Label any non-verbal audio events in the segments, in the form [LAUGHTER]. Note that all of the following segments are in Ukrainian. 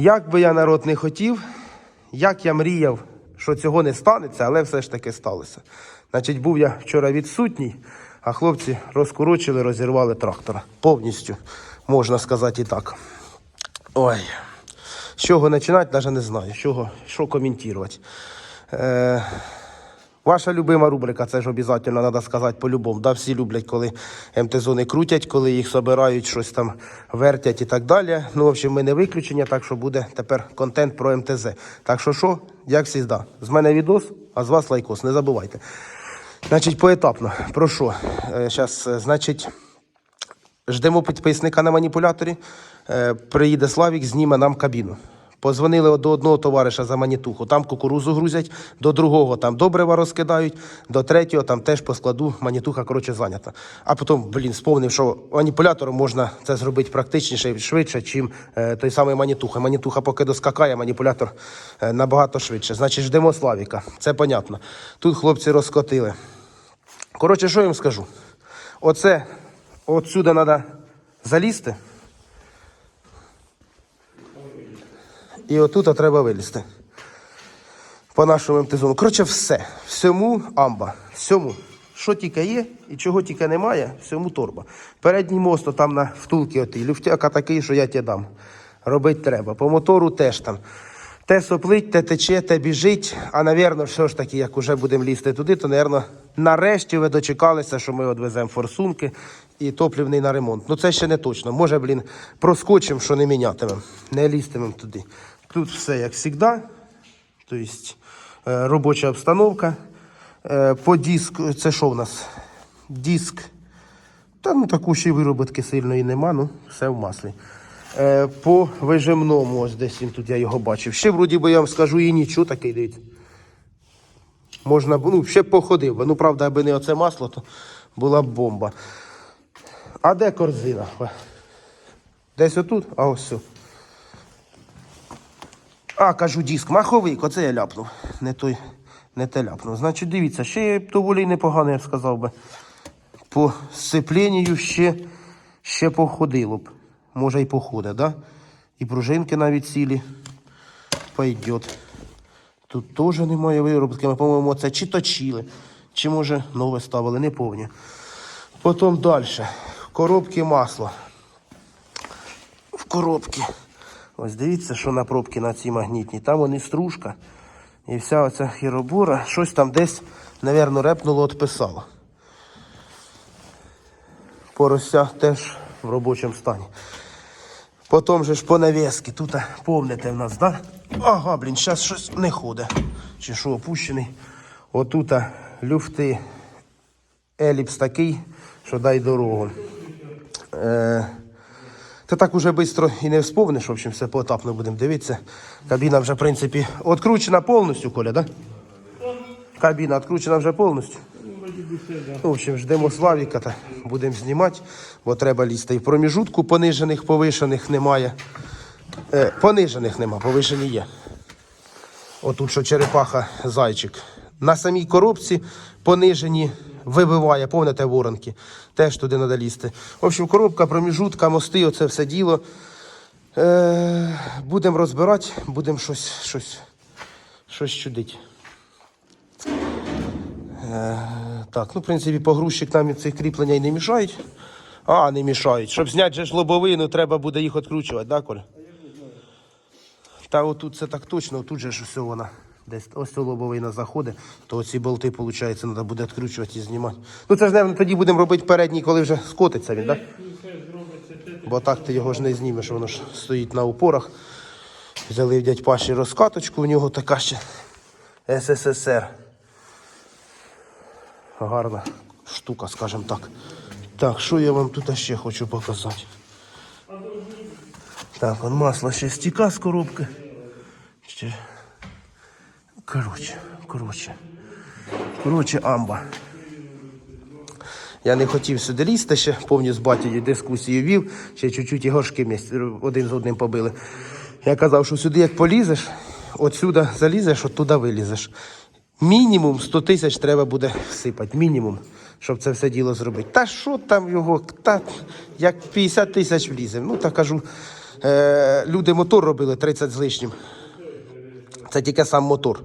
Як би я народ не хотів, як я мріяв, що цього не станеться, але все ж таки сталося. Значить, був я вчора відсутній, а хлопці розкорочили, розірвали трактора. Повністю, можна сказати і так. Ой. З чого починати, навіть не знаю. З чого, що коментувати. Е, Ваша любима рубрика, це ж обов'язково треба сказати по-любому. Да, всі люблять, коли МТ-зони крутять, коли їх собирають, щось там вертять і так далі. Ну, в общем, ми не виключення, так що буде тепер контент про МТЗ. Так що що, як завжди, з мене відос, а з вас лайкос, не забувайте. Значить, поетапно. Про що? Зараз, значить, Ждемо підписника на маніпуляторі. Е, приїде Славік, зніме нам кабіну. Позвонили до одного товариша за манітуху, там кукурузу грузять, до другого там добрива розкидають, до третього там теж по складу манітуха коротше зайнята. А потім, блін, сповнив, що маніпулятором можна це зробити практичніше і швидше, чим е, той самий манітуха. Манітуха поки доскакає, маніпулятор е, набагато швидше. Значить, ждемо Славіка. Це понятно. Тут хлопці розкотили. Коротше, що я їм скажу? Оце отсюди треба залізти. І отут треба вилізти. По нашому МТЗону. Коротше, все. Всьому амба. Всьому. Що тільки є і чого тільки немає, всьому торба. Передній мост там на втулки отій. Люфтяка такий, що я тебе дам. Робити треба. По мотору теж там. Те соплить, те тече, те біжить. А навірно, все ж таки, як уже будемо лізти туди, то, навірно, нарешті ви дочекалися, що ми відвеземо форсунки і топлівний на ремонт. Ну це ще не точно. Може, блін, проскочимо, що не мінятимемо, не лізтимемо туди. Тут все як завжди. Тобто е, робоча обстановка. Е, По диску, це що в нас? Диск. Та ну ще й сильної нема, ну все в маслі. Е, по вижимному, ось десь він тут я його бачив. Ще вроді би я вам скажу і нічого такий дивіться. Можна ну, ще походив би. Ну, правда, аби не оце масло, то була б бомба. А де корзина? Десь отут? А ось. А, кажу, диск, маховик, оце я ляпнув. Не той, не те ляпнув. Значить, дивіться, ще доволі непогано, я б сказав би. По сцепленню ще, ще походило б. Може і походить, да? І пружинки навіть цілі. Пойдет. Тут теж немає виробки. Ми, по-моєму, це чи точили, чи може нове ставили, не повні. Потім далі. Коробки масла. В коробки. Ось дивіться, що на пробки на цій магнітній. Там вони стружка. І вся оця хіробура, щось там десь, напевно, репнуло, відписало. Порося теж в робочому стані. Потім же ж по навески. Тут помните в нас, да? Ага, блін, зараз щось не ходить. Чи що опущений. Отут люфти еліпс такий, що дай дорогу. Е, та так уже швидко і не вспомниш, в общем, все поетапно будемо дивитися. Кабіна вже, в принципі, відкручена повністю, Коля, да? Кабіна відкручена вже повністю. В общем, ждемо Славіка та будемо знімати, бо треба лізти. І в проміжутку понижених, повишених немає. Е, понижених нема, повишені є. Отут, що черепаха, зайчик. На самій коробці понижені вибиває, повните воронки. Теж туди треба лізти. В общем, коробка, проміжутка, мости, оце все діло. Е, будемо розбирати, будемо щось, щось, щось чудити. Так, ну, в принципі, погрузчик нам цих кріплення і не мішають. А, не мішають. Щоб зняти же ж лобовину, треба буде їх відкручувати, так, Коля? Та отут це так точно, тут же ж все вона. Десь ось ця лобовина заходить, то оці болти, виходить, треба буде відкручувати і знімати. Ну це ж, мабуть, тоді будемо робити передній, коли вже скотиться він, так? Бо так ти його ж не знімеш, воно ж стоїть на упорах. Взяли в дядь Паші розкаточку, у нього така ще СССР. Гарна штука, скажімо так. Так, що я вам тут ще хочу показати? Так, он масло ще стіка з коробки. Коротше, коротше. Коротше, амба. Я не хотів сюди лізти ще, повністю з батькою дискусію вів, ще чуть-чуть і горшки один з одним побили. Я казав, що сюди як полізеш, от сюди залізеш, от туди вилізеш. Мінімум 100 тисяч треба буде всипати. Мінімум, щоб це все діло зробити. Та що там його? Та як 50 тисяч влізе. Ну, так кажу, е, люди мотор робили 30 з лишнім. Це тільки сам мотор.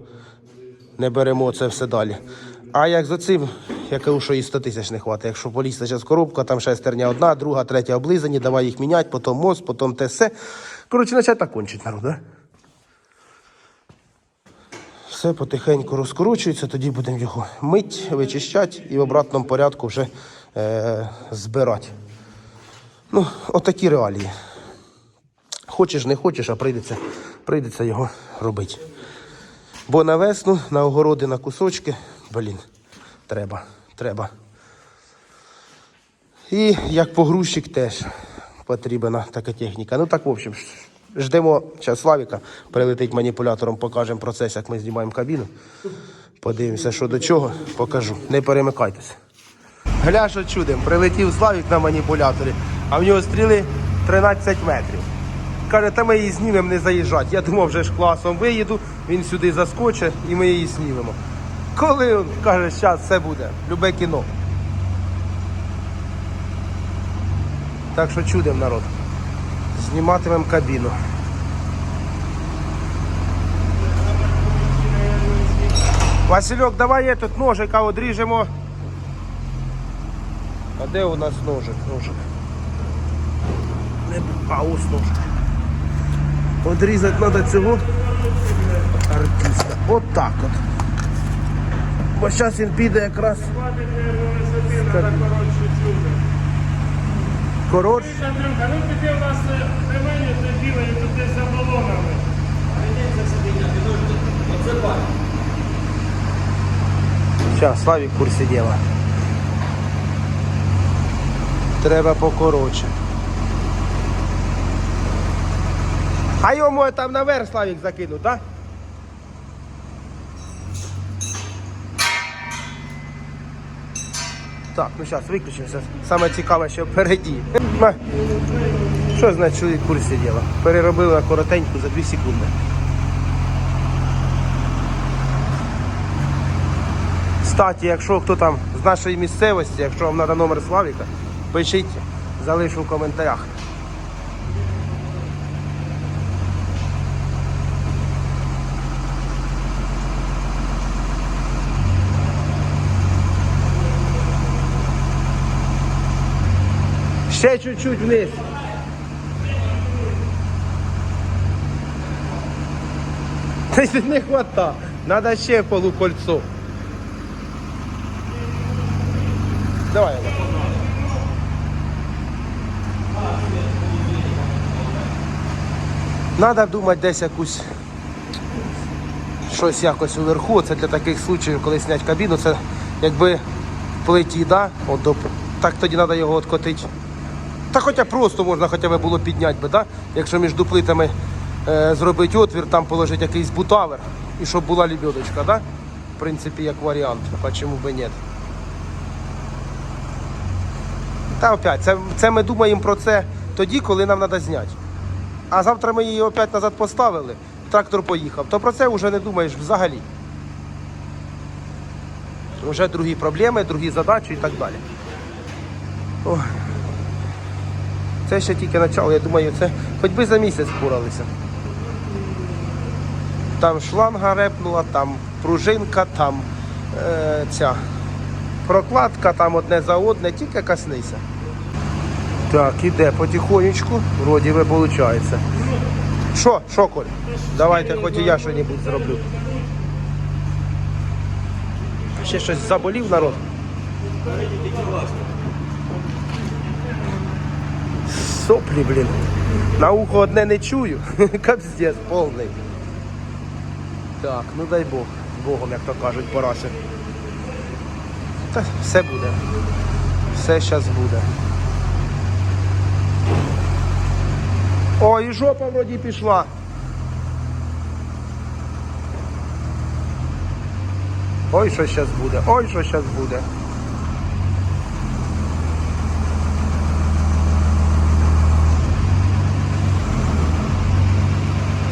Не беремо це все далі. А як за цим, я кажу, що і 100 тисяч не хватить. Якщо полізти зараз коробка, там шестерня одна, друга, третя облизані, давай їх міняти, потім мост, потім те все. Коротше, начать так кончить народ, да? Все потихеньку розкручується, тоді будемо його мить, вичищати і в обратному порядку вже е, збирати. Ну, отакі реалії. Хочеш, не хочеш, а прийдеться, прийдеться його робити. Бо на весну, на огороди, на кусочки, блін, треба, треба. І як погрузчик теж потрібна така техніка. Ну так, в общем, ждемо час Славіка, прилетить маніпулятором, покажемо процес, як ми знімаємо кабіну. Подивимося, що до чого, покажу. Не перемикайтеся. Гля, що чудом, прилетів Славік на маніпуляторі, а в нього стріли 13 метрів. Каже, та ми її знімемо, не заїжджати. Я думав, вже ж класом виїду, він сюди заскочить і ми її знімемо. Коли він каже, зараз все буде, любе кіно. Так що чудом народ. Зніматимемо кабіну. Васильок, давай этот ножика одріжемо. А де у нас ножик? Ножик. Не а ось ножик. Одрізати треба цього артиста. От так от. Бо зараз він піде якраз. Коротше. Ну тоді у за балонами. Сейчас, Славік в курсі діла. Треба покоротше. А йому там наверх Славік закинув, так? Так, ну зараз виключимося. Саме цікаве, що впереді. Що значить чоловік курсі діла? Переробили коротеньку за 2 секунди. Кстати, якщо хто там з нашої місцевості, якщо вам треба номер Славіка, пишіть, залишу в коментарях. Ще чуть-чуть вниз. Не хвата. Надо ще полукольцо. Давай. Надо думати десь якусь щось якось уверху. Це для таких случаїв, коли снять кабіну, це якби плиті, да? От так тоді треба його откотити. Та хоча просто можна хоча б було підняти би, да? якщо між плитами е, зробити отвір, там положити якийсь бутавер і щоб була лебедочка, да? в принципі, як варіант, а чому би ні. Та опять, це, це ми думаємо про це тоді, коли нам треба зняти. А завтра ми її опять назад поставили, трактор поїхав, то про це вже не думаєш взагалі. Вже другі проблеми, другі задачі і так далі. Ой. Це ще тільки почало, я думаю, це хоч би за місяць впоралися. Там шланга репнула, там пружинка, там е, ця прокладка, там одне за одне, тільки коснися. Так, іде потихонечку, вроді би виходить. Що, що, Коль? Давайте хоч і я щось зроблю. Ще щось заболів народ. Соплі, блін. На ухо одне не чую. [LAUGHS] Капздець повний. Так, ну дай Бог. Богом, як то кажуть, пораси. Та все буде. Все зараз буде. Ой, і жопа вроді пішла. Ой, що зараз буде, ой, що зараз буде.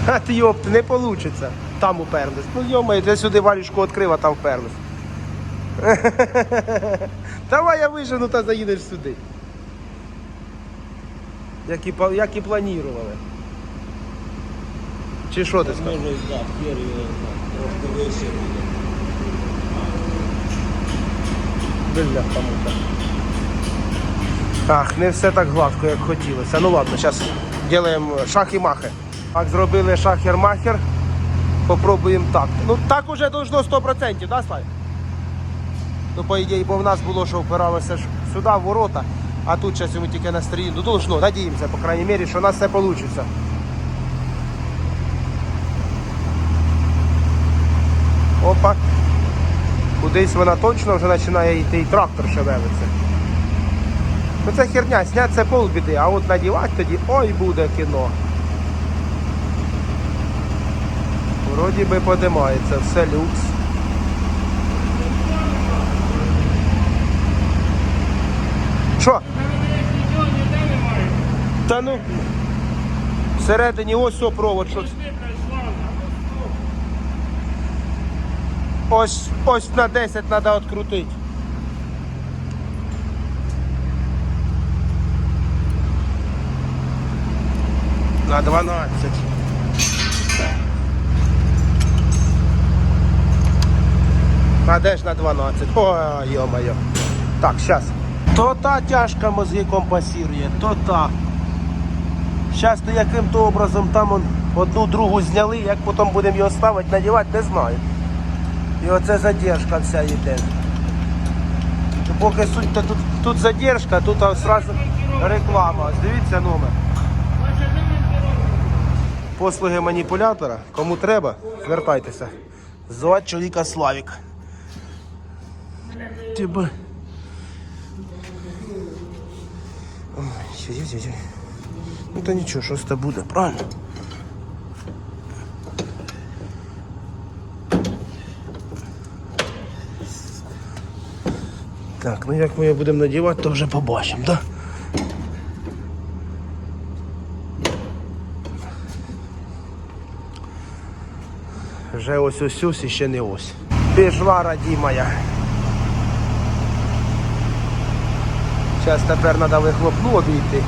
А ти йопт, не вийде. Там уперлись. Ну йомай, я сюди варішку відкрив, а там вперлись. [LAUGHS] Давай я вижену та заїдеш сюди. Як і, як і планували. Чи що ти скажеш? Може, так, знає. Трошки вище буде. Бля, кому-то. Ах, не все так гладко, як хотілося. Ну ладно, зараз робимо шах і махи. Так, зробили шахер-махер. Попробуємо так. Ну так уже должно 100%, да, Славі? Ну, по ідеї, бо в нас було, що впиралося ж сюди, в ворота, а тут зараз ми тільки на стрій. Ну, должно, надіємося, по крайній мірі, що у нас все вийде. Опа. Кудись вона точно вже починає йти і трактор шевелиться. Ну це херня, снять це полбіди, а от надівати тоді ой буде кіно. Вроді би подимається, все люкс. Що? Та ну. Всередині ось о провод. Що... Ось, ось на 10 треба відкрутити. На 12. А де ж на 12? Ой, йо-моє. Так, зараз. То та тяжка мозги компасірує, то та. Зараз то яким-то образом там он одну другу зняли, як потім будемо його ставити, надівати, не знаю. І оце задержка вся йде. Поки суть, то тут, тут задержка, тут одразу реклама. Дивіться номер. Послуги маніпулятора. Кому треба, звертайтеся. Звати чоловіка Славік. Ти би. Ой, ой-ой-ой. Ну то нічого, щось то правильно? Так, ну як ми його будемо надівати, то вже побачимо, так? Да? Вже ось ось ось і ще не ось. Пішла радімая. Зараз тепер треба вихлопну обійти.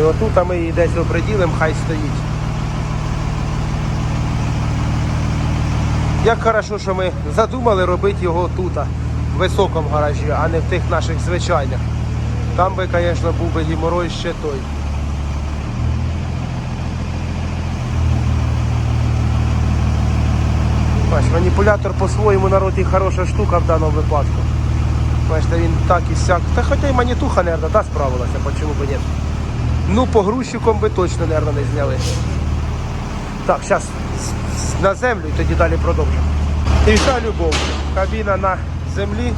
І отут ми її десь оприділимо, хай стоїть. Як хорошо, що ми задумали робити його тут, в високому гаражі, а не в тих наших звичайних. Там би, звісно, був би геморой ще той. Маніпулятор по-своєму народ і хороша штука в даному випадку. Бачите, він так і сяк. Та хоча й манітуха, мабуть, да, справилася, почему би ні. Ну, по грузчикам би точно, мабуть, не зняли. Так, зараз на землю і тоді далі продовжимо. І вся любов. Кабіна на землі,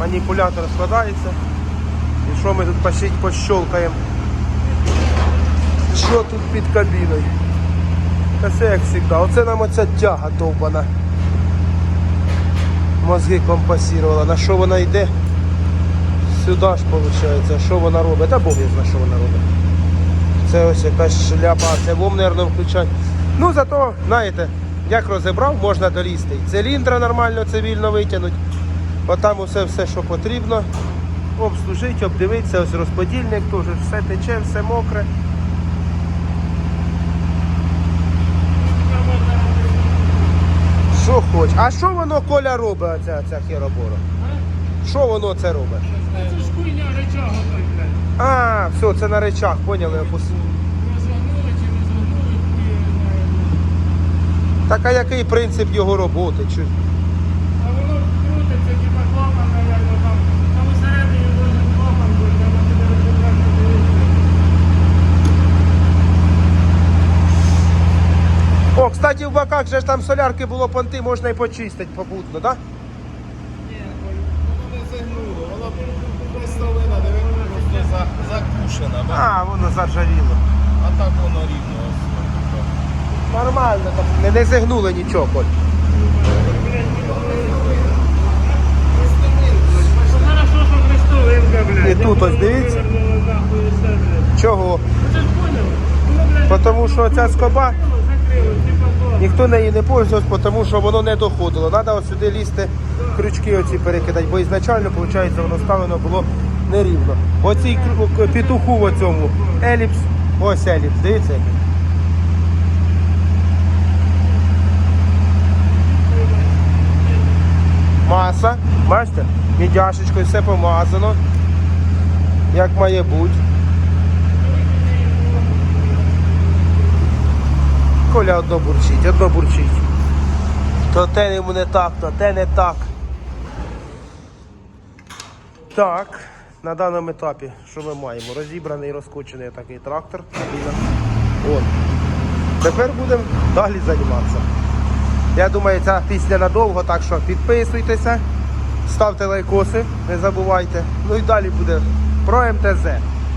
маніпулятор складається. І що ми тут пощить пощолкаємо? Що тут під кабіною? Та все як завжди. Оце нам оця тяга довбана. Мозги компасувала. На що вона йде? Сюди ж виходить. Що вона робить? Та Бог не знає, що вона робить. Це ось якась шляпа, це вом, мабуть, включать. Ну зато, знаєте, як розібрав, можна долізти. І циліндра нормально цивільно витягнути. Отам усе, все, що потрібно. Обслужити, обдивитися, ось розподільник теж, все тече, все мокре. Що хоч. А що воно Коля робить, оця, ця херобора? Що воно це робить? Це ж хуйня речага той, блядь. А, все, це на речах, поняли? опус- Не чи не загнули, хуй його. Так а який принцип його роботи? Чи... А воно крутиться, типа клапан, наверное, там. Там усередині дуже клапан буде, треба буде розібрати, подивитися. О, кстати, в боках же ж там солярки було понти, можна і почистити попутно, так? Воно не загнуло, воно приставлена, дивіться, просто за- закушена. А, воно заржавіло. А так воно рівно. ось. Нормально, так не, не зігнули нічого, Коль. Хорошо, блядь. І тут ось дивіться. Вивернули нахуй і все, блядь. Чого? Ну, Це ж поняв? Воно, блядь, Тому що ця скоба, закрили, типа то. ніхто неї не пользувався, тому що воно не доходило. Треба сюди лізти, крючки оці перекидати, бо ізначально, виходить, воно ставлено було нерівно. Оцій петуху в оцьому еліпс, ось еліпс, дивіться. Маса, бачите, мідяшечкою все помазано, як має бути. Коля одно бурчить, одно бурчить. То те йому не так, то те не так. Так на даному етапі, що ми маємо? Розібраний, розкочений такий трактор. От. Тепер будемо далі займатися. Я думаю, ця пісня надовго, так що підписуйтеся, ставте лайкоси, не забувайте. Ну і далі буде про МТЗ.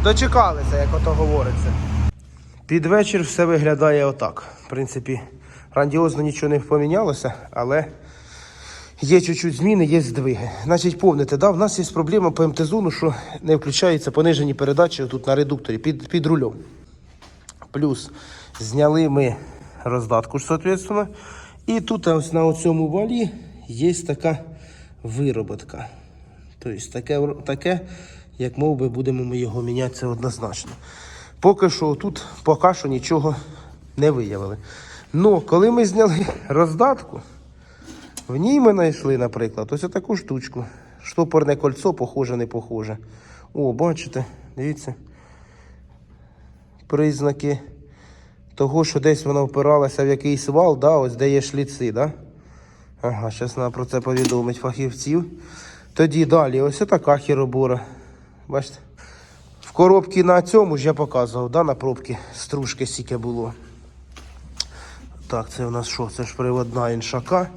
Дочекалися, як ото говориться. Під вечір все виглядає отак. В принципі, грандіозно нічого не помінялося, але є чуть-чуть зміни, є здвиги. Значить, помните, да, в нас є проблема по МТЗу, що не включаються понижені передачі тут на редукторі під, під рулем. Плюс зняли ми роздатку, соответственно. І тут ось на цьому валі є така вироботка. Тобто таке, таке, як мов би, будемо ми його міняти, це однозначно. Поки що тут поки що нічого не виявили. Ну, коли ми зняли роздатку, в ній ми знайшли, наприклад, ось таку штучку. Штопорне кольцо, похоже, не похоже. О, бачите, дивіться. Признаки того, що десь вона впиралася в якийсь вал, да, ось де є шліци, да? Ага, зараз треба про це повідомить фахівців. Тоді далі, ось така хіробора. Бачите? В коробці на цьому ж я показував, да, на пробці стружки стільки було. Так, це у нас що? Це ж приводна іншака.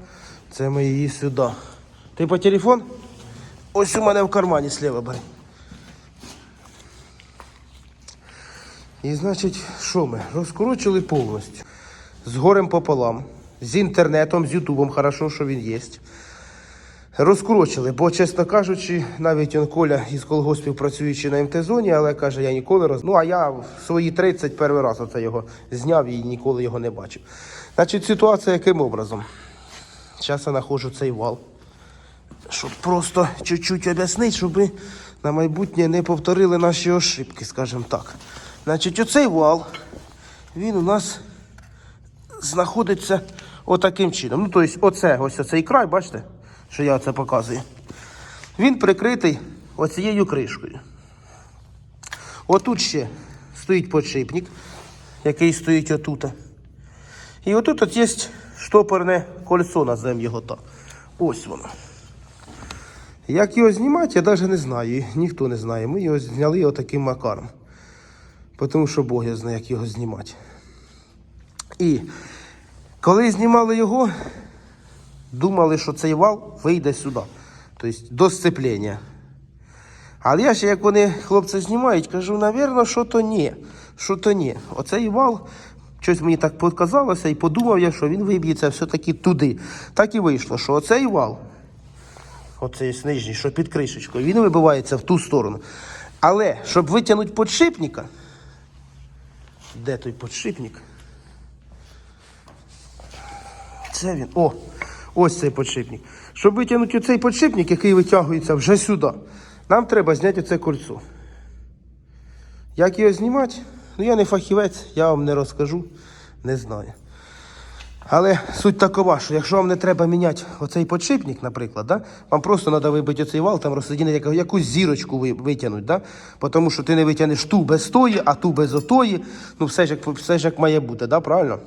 Це ми її сюди. Ти по телефон? Ось у мене в кармані сліва бери. І значить, що ми? Розкручили повністю. З горем пополам, з інтернетом, з Ютубом, хорошо, що він є. Розкручили, бо, чесно кажучи, навіть он Коля із колгоспів працюючи на МТ-зоні, але каже, я ніколи роз... Ну, а я в свої 30 перший раз оце його зняв і ніколи його не бачив. Значить, ситуація яким образом? Зараз я знаходжу цей вал. Щоб просто чуть-чуть об'яснити, щоб ви на майбутнє не повторили наші ошибки, скажімо так. Значить, оцей вал, він у нас знаходиться отаким чином. Ну, тобто, оце, ось оцей край, бачите, що я це показую. Він прикритий оцією кришкою. Отут ще стоїть подшипник, який стоїть отут. І отут от є штопорне кольцо, називаємо його так. Ось воно. Як його знімати, я навіть не знаю. Ніхто не знає. Ми його зняли отаким макаром. Тому що Бог я знає, як його знімати. І коли знімали його, думали, що цей вал вийде сюди. Тобто до сцеплення. Але я ще, як вони хлопці знімають, кажу, навірно, що то ні. Що то ні. Оцей вал, щось мені так показалося, і подумав я, що він виб'ється все-таки туди. Так і вийшло, що оцей вал, оцей нижній, що під кришечкою, він вибивається в ту сторону. Але щоб витягнути подшипника, де той подшипник? Це він. О! Ось цей подшипник. Щоб витягнути цей подшипник, який витягується вже сюди, нам треба зняти це кольцо. Як його знімати? Ну я не фахівець, я вам не розкажу, не знаю. Але суть такова, що якщо вам не треба міняти оцей подшипник, наприклад, да, вам просто треба вибити оцей вал, там розсадіти якусь зірочку витягнути, да, тому що ти не витягнеш ту без тої, а ту без отої. Ну, все ж як, все ж як має бути, да, правильно?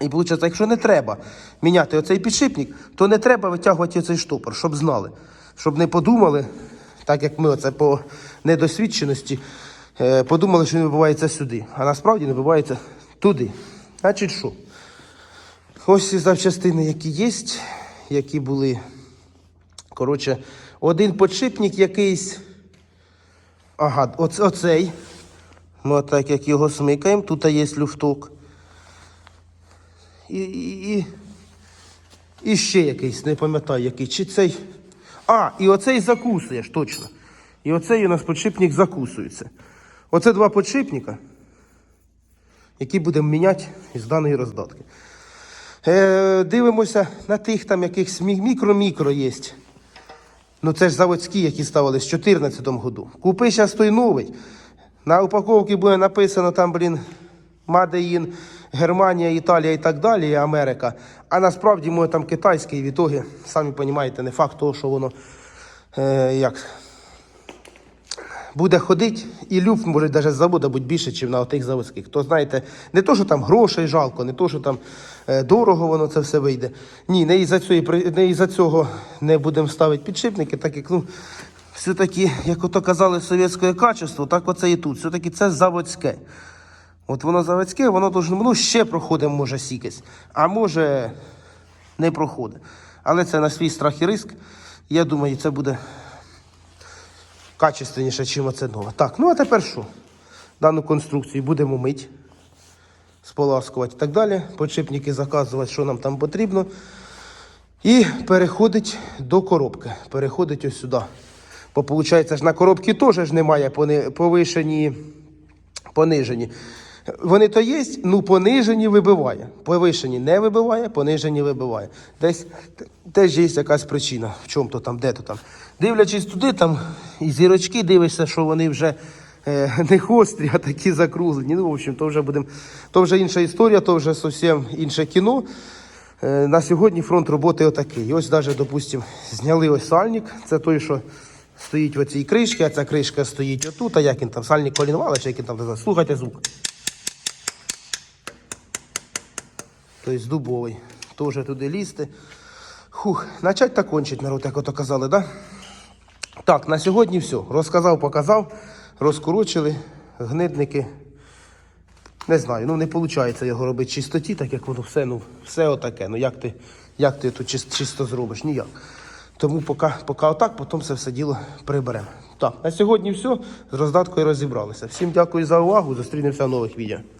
І виходить, якщо не треба міняти оцей підшипник, то не треба витягувати оцей штопор, щоб знали, щоб не подумали, так як ми оце по недосвідченості, подумали, що він вибивається сюди, а насправді не вибивається туди. Значить що? Ось ці запчастини, які є, які були. Коротше, один подшипник якийсь. Ага, оце, оцей. Ми отак як його смикаємо, тут є люфток. І, і, і, і ще якийсь, не пам'ятаю який. Чи цей. А, і оцей закусуєш, точно. І оцей у нас подшипник закусується. Оце два подшипника, які будемо міняти із даної роздатки. Е, дивимося на тих там якихось мікро-мікро є. Ну це ж заводські, які ставили з 2014 году. Купи зараз той новий. На упаковці буде написано там, блін, in Германія, Італія і так далі, і Америка. А насправді може там китайський, і в ітогі, самі розумієте, не факт того, що воно е, як, буде ходити, і люфт може навіть з заводу бути більше, ніж на отих заводських. То знаєте, не то, що там грошей жалко, не то, що там е, дорого воно це все вийде. Ні, не із-за цього, не цього не будемо ставити підшипники, так як ну, все-таки, як ото казали, совєтське качество, так оце і тут. Все-таки це заводське. От воно заводське, воно должно, ну, ще проходить, може, сікесь, а може не проходить. Але це на свій страх і риск. Я думаю, це буде качественніше, ніж оце нове. Так, ну а тепер що? Дану конструкцію будемо мити, споласкувати і так далі. Подшипники заказувати, що нам там потрібно. І переходить до коробки. Переходить ось сюди. Бо виходить, ж на коробці теж немає повишені, понижені. Вони то є, ну понижені вибиває. Повишені не вибиває, понижені вибиває. Десь теж є якась причина, в чому то там, де то там. Дивлячись туди, там і зірочки дивишся, що вони вже е, [LAUGHS] не хострі, а такі закруглені. Ну, в общем, то вже будемо. То вже інша історія, то вже зовсім інше кіно. Е, На сьогодні фронт роботи отакий. Ось навіть, допустимо, зняли ось сальник. Це той, що стоїть в оцій кришці, а ця кришка стоїть отут. А як він там, сальник колінвали, чи як він там? Слухайте звук. Тобто дубовий. Теж туди лізти. Хух, начать та кончить народ, як ото казали, да? Так, на сьогодні все. Розказав, показав, розкорочили, гнидники. Не знаю, ну не виходить його робити чистоті, так як воно все, ну, все отаке. Ну як ти, як ти тут чис- чисто зробиш? Ніяк. Тому поки, поки отак, потім це все діло приберемо. Так, на сьогодні все. З роздаткою розібралися. Всім дякую за увагу. Зустрінемося в нових відео.